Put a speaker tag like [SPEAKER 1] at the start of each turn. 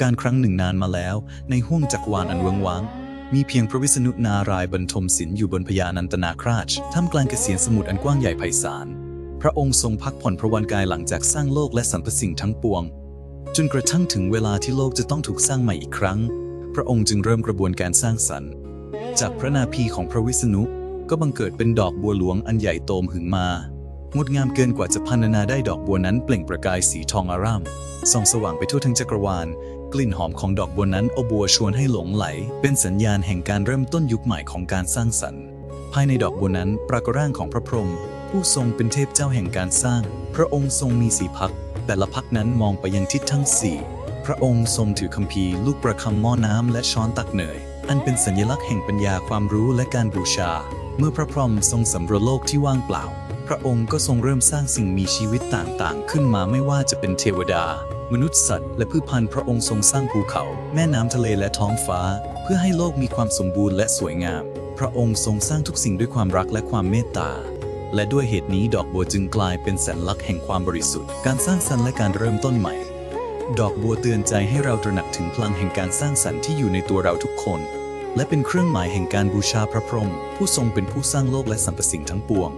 [SPEAKER 1] การครั้งหนึ่งนานมาแล้ว ในห้วงจักรวาลอันเวิงว้าง มีเพียงพระวิษณุนารายบรรทมศิลป์อยู่บนพญานันตนาคราชท่ามกลางเกษียณสมุทรอันกว้างใหญ่ไพศาล พระองค์ทรงพักผ่อนพระวันกายหลังจากสร้างโลกและสรรพสิ่งทั้งปวง จนกระทั่งถึงเวลาที่โลกจะต้องถูกสร้างใหม่อีกครั้ง พระองค์จึงเริ่มกระบวนการสร้างสรรค์ จากพระนาภีของพระวิษณุก็บังเกิดเป็นดอกบัวหลวงอันใหญ่โตมหึงมางดงามเกินกว่าจะพรรณนาได้ดอกบัวนั้นเปล่งประกายสีทองอร่ามส่องสว่างไปทั่วทั้งจักรวาล กลิ่นหอมของดอกบัวนั้นอบัวชวนให้หลงไหล เป็นสัญญาณแห่งการเริ่มต้นยุคใหม่ของการสร้างสรรค์ ภายในดอกบัวนั้นปรากฏร่างของพระพรหมผู้ทรงเป็นเทพเจ้าแห่งการสร้าง พระองค์ทรงมีสีพัก แต่ละพักนั้นมองไปยังทิศทั้งสี่พระองค์ทรงถือคัมภีร์ลูกประคำหม้อน้ำและช้อนตักเนย อันเป็นสัญลักษณ์แห่งปัญญาความรู้และการบูชา เมื่อพระพรหมทรงสำรวจโลกที่ว่างเปล่า พระองค์ก็ทรงเริ่มสร้างสิ่งมีชีวิตต่างๆ ขึ้นมาไม่ว่าจะเป็นเทวดา มนุษย์สัตว์และพืชพันธุ์พระองค์ทรงสร้างภูเขา แม่น้ำทะเลและท้องฟ้า เพื่อให้โลกมีความสมบูรณ์และสวยงาม พระองค์ทรงสร้างทุกสิ่งด้วยความรักและความเมตตา และด้วยเหตุนี้ดอกบัวจึงกลายเป็นสัญลักษณ์แห่งความบริสุทธิ์ การสร้างสรรค์และการเริ่มต้นใหม่ ดอกบัวเตือนใจให้เราตระหนักถึงพลังแห่งการสร้างสรรค์ที่อยู่ในตัวเราทุกคน และเป็นเครื่องหมายแห่งการบูชาพระพรหมผู้ทรงเป็นผู้สร้างโลกและสรรพสิ่งทั้งปวง